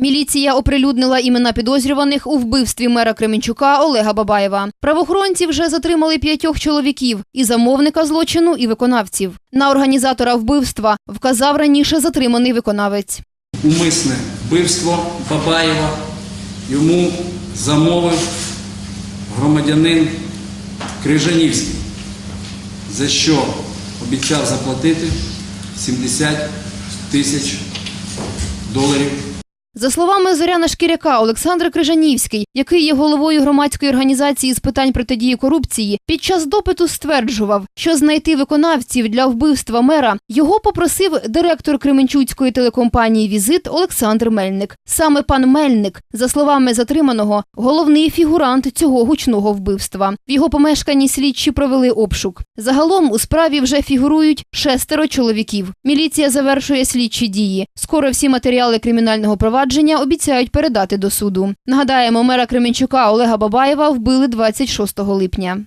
Міліція оприлюднила імена підозрюваних у вбивстві мера Кременчука Олега Бабаєва. Правоохоронці вже затримали п'ятьох чоловіків і замовника злочину, і виконавців. На організатора вбивства вказав раніше затриманий виконавець. умисне вбивство Бабаєва йому замовив громадянин Крижанівський, за що обіцяв заплатити 70 тисяч доларів За словами Зоряна Шкіряка, Олександр Крижанівський, який є головою громадської організації з питань протидії корупції, під час допиту стверджував, що знайти виконавців для вбивства мера його попросив директор Кременчуцької телекомпанії Візит Олександр Мельник. Саме пан Мельник, за словами затриманого, головний фігурант цього гучного вбивства. В його помешканні слідчі провели обшук. Загалом у справі вже фігурують шестеро чоловіків. Міліція завершує слідчі дії. Скоро всі матеріали кримінального провадження обіцяють передати до суду. Нагадаємо, мера Кременчука Олега Бабаєва вбили 26 липня.